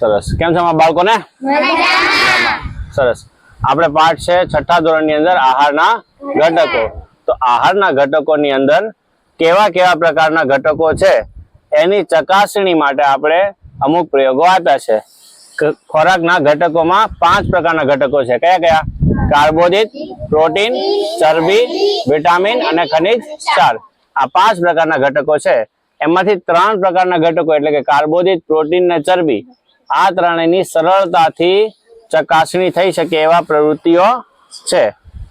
સરસ. કેમ છે બાળકોને? સરસ. આપણે પાઠ છે છઠ્ઠા ધોરણની અંદર આહારના ઘટકો. તો આહારના ઘટકોની અંદર કેવા કેવા પ્રકારના ઘટકો છે એની ચકાસણી માટે આપણે અમુક પ્રયોગો આપ્યા છે. ખોરાકના ઘટકોમાં પાંચ પ્રકારના ઘટકો છે. કયા કયા? કાર્બોદિત પ્રોટીન ચરબી વિટામિન અને ખનિજ ક્ષાર. આ પાંચ પ્રકારના ઘટકો છે. એમાંથી ત્રણ પ્રકારના ઘટકો એટલે કે કાર્બોદિત પ્રોટીન અને ચરબી. આ ત્રણેયની સરળતાથી ચકાસણી થઈ શકે એવા પ્રવૃત્તિઓ છે.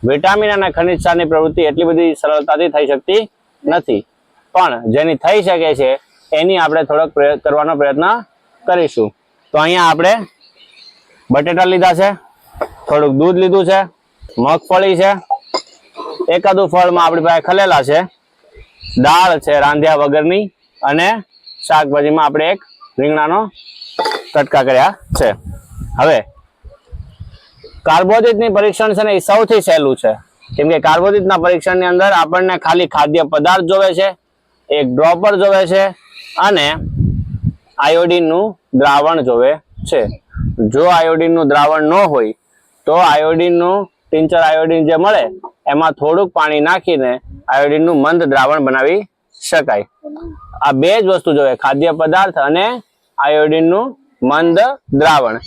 વિટામિન અને ખનિજ સારની પ્રવૃત્તિ એટલી બધી સરળતાથી થઈ શકતી નથી. પણ જેની થઈ શકે છે, એની આપણે થોડોક કરવાનો પ્રયત્ન કરીશું. તો અહીંયા આપણે બટેટા લીધા છે, થોડુંક દૂધ લીધું છે મગફળી છે, એકાદું ફળમાં આપણી પાસે ખલેલા છે, દાળ છે રાંધ્યા વગરની અને શાકભાજીમાં આપણે એક રીંગણાનો કટકા કર્યા છે. હવે, કાર્બોદિતની પરીક્ષણ છે ને એ સૌથી સહેલું છે. કેમ કે કાર્બોદિતના પરીક્ષણની અંદર આપણને ખાલી ખાદ્ય પદાર્થ જોવે છે, એક ડ્રોપર જોવે છે અને આયોડિનનું દ્રાવણ જોવે છે. જો આયોડિનનું દ્રાવણ ન હોય, તો આયોડિનનું ટિંચર આયોડિન જે મળે, એમાં થોડુંક પાણી નાખીને આયોડિનનું મંદ દ્રાવણ બનાવી શકાય. આ બે જ વસ્તુ જોવે, ખાદ્ય પદાર્થ અને આયોડિનનું મંદ દ્રાવણ.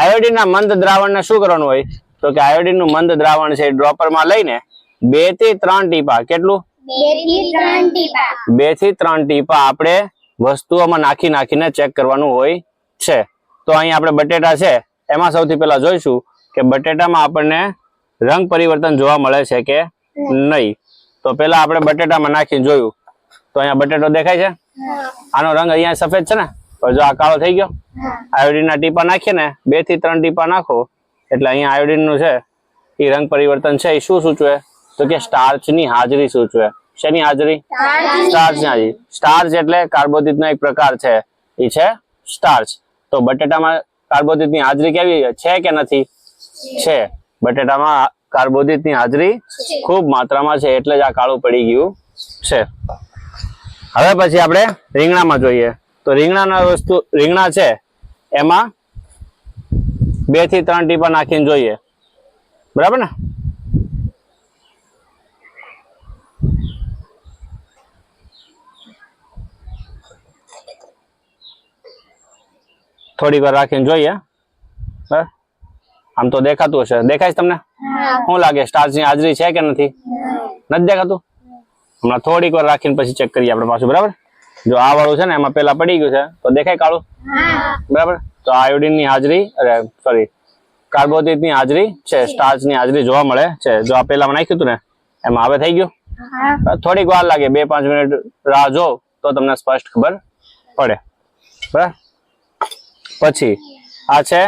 આયોડિનના મંદ દ્રાવણને શું કરવાનું હોય? તો કે આયોડિનનું મંદ દ્રાવણ છે ડ્રોપરમાં લઈને બેથી ત્રણ ટીપા. કેટલું? બેથી ત્રણ ટીપા. આપણે વસ્તુઓમાં નાખી નાખીને ચેક કરવાનું હોય છે. તો અહીં આપણે બટેટા છે. એમાં સૌથી પહેલા જોઈશું કે બટેટામાં આપણને રંગ પરિવર્તન જોવા મળે છે કે નહીં. તો પહેલા આપણે બટેટામાં નાખીને જોયું. તો અહીંયા બટેટો દેખાય છે? આનો રંગ અહીંયા સફેદ છે ને? જો આ કાળો થઈ ગયો. આયોડિનના ટીપા નાખીએ ને બેથી ત્રણ ટીપા નાખો એટલે અહીંયા આયોડિનનું છે એ રંગ પરિવર્તન છે એ શું સૂચવે? તો કે સ્ટાર્ચની હાજરી સૂચવે. શેની હાજરી? સ્ટાર્ચની હાજરી. સ્ટાર્ચ એટલે કાર્બોદિતનો એક પ્રકાર છે એ છે સ્ટાર્ચ તો બટેટામાં કાર્બોદિતની હાજરી કેવી છે કે નથી? છે. બટેટામાં કાર્બોદિતની હાજરી ખૂબ માત્રામાં છે એટલે જ આ કાળું પડી ગયું છે. હવે પછી આપણે રીંગણામાં જોઈએ. તો રીંગણાના વસ્તુ રીંગણા છે એમાં બેથી ત્રણ ટીપા નાખીને જોઈએ. બરાબર ને? થોડીક વાર રાખીને જોઈએ. બરાબર આમ તો દેખાતું હશે. દેખાય છે તમને? શું લાગે? સ્ટાર્ચની હાજરી છે કે નથી? નથી દેખાતું? હમણાં થોડીક વાર રાખીને પછી ચેક કરીએ આપણે પાછું. બરાબર? જો આ વાળું છે ને એમાં પેલા પડી ગયું છે. તો દેખાય કાળું? બરાબર? તો આયોડિનની હાજરી અરે સોરી કાર્બોદિતની હાજરી છે સ્ટાર્ચની હાજરી જોવા મળે છે. જો આ પેલામાં નાખ્યું હતું ને એમાં હવે થઈ ગયું? થોડીક વાર લાગે બે પાંચ મિનિટ રાહ જો તો તમને સ્પષ્ટ ખબર પડે. બરાબર? પછી આ છે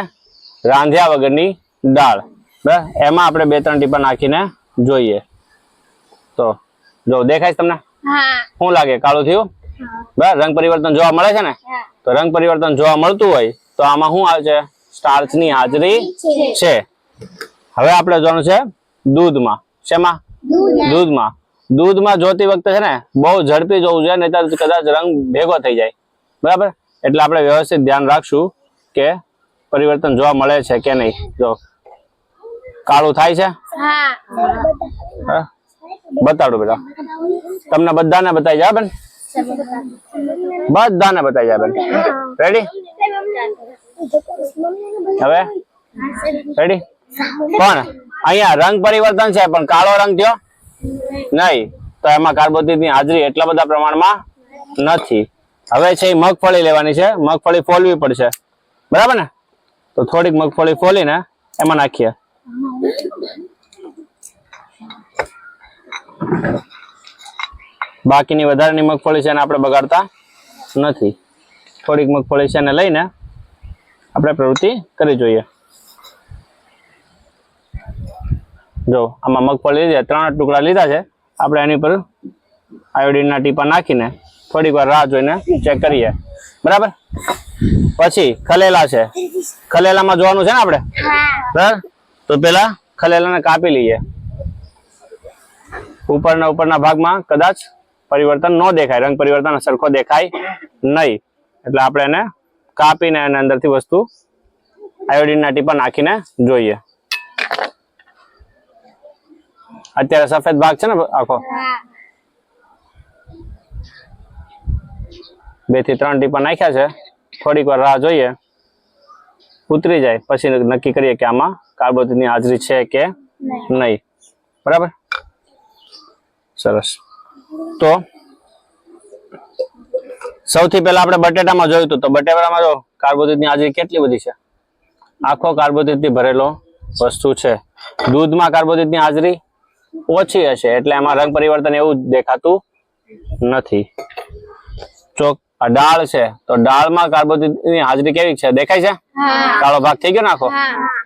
રાંધ્યા વગરની દાળ. બરાબર? એમાં આપણે બે ત્રણ ટીપા નાખીને જોઈએ. તો જો દેખાય તમને? શું લાગે કાળું થયું? બરાબર રંગ પરિવર્તન જોવા મળે છે ને? તો રંગ પરિવર્તન જોવા મળતું હોય તો આમાં શું આવે છે? સ્ટાર્ચની હાજરી છે. હવે આપણે જોવાનું છે દૂધમાં. શેમાં? દૂધમાં. દૂધમાં. જોતી વખતે છે ને બહુ ઝડપી જોવું જોઈએ નહીં તો કદાચ રંગ ભેગો થઈ જાય. બરાબર? એટલે આપણે વ્યવસ્થિત ધ્યાન રાખશું કે પરિવર્તન જોવા મળે છે કે નહીં. જો કાળું થાય છે? બતાડું બેટા. તમને બધાને બતાવી જાય બેન? બધાને બતાવી જાય રેડી હવે? રેડી પણ અહીંયા રંગ પરિવર્તન છે, પણ કાળો રંગ થયો નહીં. તો એમાં કાર્બોદિતની હાજરી એટલા બધા પ્રમાણમાં નથી. હવે છે મગફળી લેવાની છે. મગફળી ફોલવી પડશે. બરાબર ને? તો થોડીક મગફળી ફોલીને એમાં નાખીએ. બાકીની વધારાની મગફળી છે એને આપણે બગાડતા નથી. થોડીક મગફળી છે એને લઈને આપણે પ્રવૃત્તિ કરી જોઈએ. જો આમાં મગફળી લીધી ત્રણ ટુકડા લીધા છે આપણે એની પર આયોડીનના ટીપા નાખીને થોડીક વાર રાહ જોઈને ચેક કરીએ. બરાબર? પછી ખલેલા છે. ખલેલામાં જોવાનું છે ને આપણે? બરાબર? તો પેલા ખલેલાને કાપી લઈએ. ઉપરના ઉપરના ભાગમાં કદાચ પરિવર્તન ન દેખાય. રંગ પરિવર્તન સરખો દેખાય નહીં. એટલે આપણે એને કાપીને એના અંદરથી વસ્તુ આયોડિનના ટીપા નાખીને જોઈએ. અત્યારે સફેદ ભાગ છે ને આખો? બેથી ત્રણ ટીપા નાખ્યા છે. થોડીક વાર રાહ જોઈએ. ઉતરી જાય. પછી નક્કી કરીએ કે આમાં કાર્બોદિતની હાજરી છે કે નહીં. બરાબર? સરસ. તો? સૌથી પહેલા આપણે બટેટામાં જોયું હતું તો બટેટામાં જો કાર્બોદિતની હાજરી કેટલી બધી છે? આખો કાર્બોદિતથી ભરેલો વસ્તુ છે. દૂધમાં કાર્બોદિતની હાજરી ઓછી હશે એટલે એમાં રંગ પરિવર્તન એવું દેખાતું નથી. ચોક આ દાળ છે. તો દાળમાં કાર્બોદિતની હાજરી કેવી છે? દેખાય છે? કાળો ભાગ થઈ ગયો ને આખો?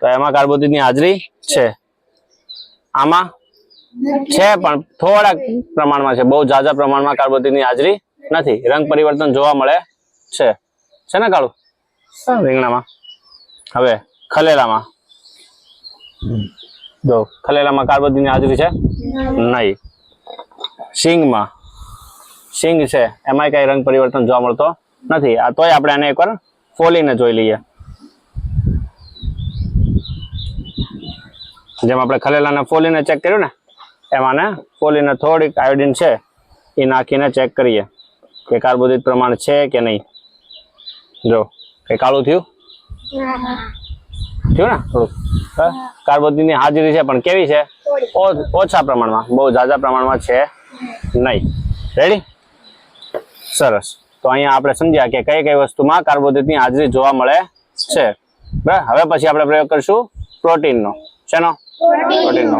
તો એમાં કાર્બોદિતની હાજરી છે. આમાં છે પણ થોડાક પ્રમાણમાં છે. બહુ ઝાઝા પ્રમાણમાં કાર્બોદિતની હાજરી નથી. રંગ પરિવર્તન જોવા મળે છે. છે ને કાળું? રીંગણામાં. હવે ખલેલામાં. જો ખલેલામાં કાર્બોદિતની હાજરી છે? નહીં. સિંગમાં સિંગ છે. એમાં કઈ રંગ પરિવર્તન જોવા મળતો નથી. આ તોય આપણે આને એકવાર ફોલીને જોઈ લઈએ. જેમ આપણે ખલેલાને ફોલીને ચેક કર્યું ને એમાં ને ફોલીને થોડીક આયોડિન છે એ નાખીને ચેક કરીએ કે કાર્બોદિત પ્રમાણ છે કે નહીં. જો કે કાળું થયું? થયું ને? થોડુંક કાર્બોદિતની હાજરી છે પણ કેવી છે? ઓછા પ્રમાણમાં બહુ ઝાઝા પ્રમાણમાં છે નહીં. રેડી સરસ. તો અહીંયા આપણે સમજ્યા કે કઈ કઈ વસ્તુમાં કાર્બોદિતની હાજરી જોવા મળે છે. બરાબર? હવે પછી આપણે પ્રયોગ કરીશું પ્રોટીનનો. શેનો? પ્રોટીનનો.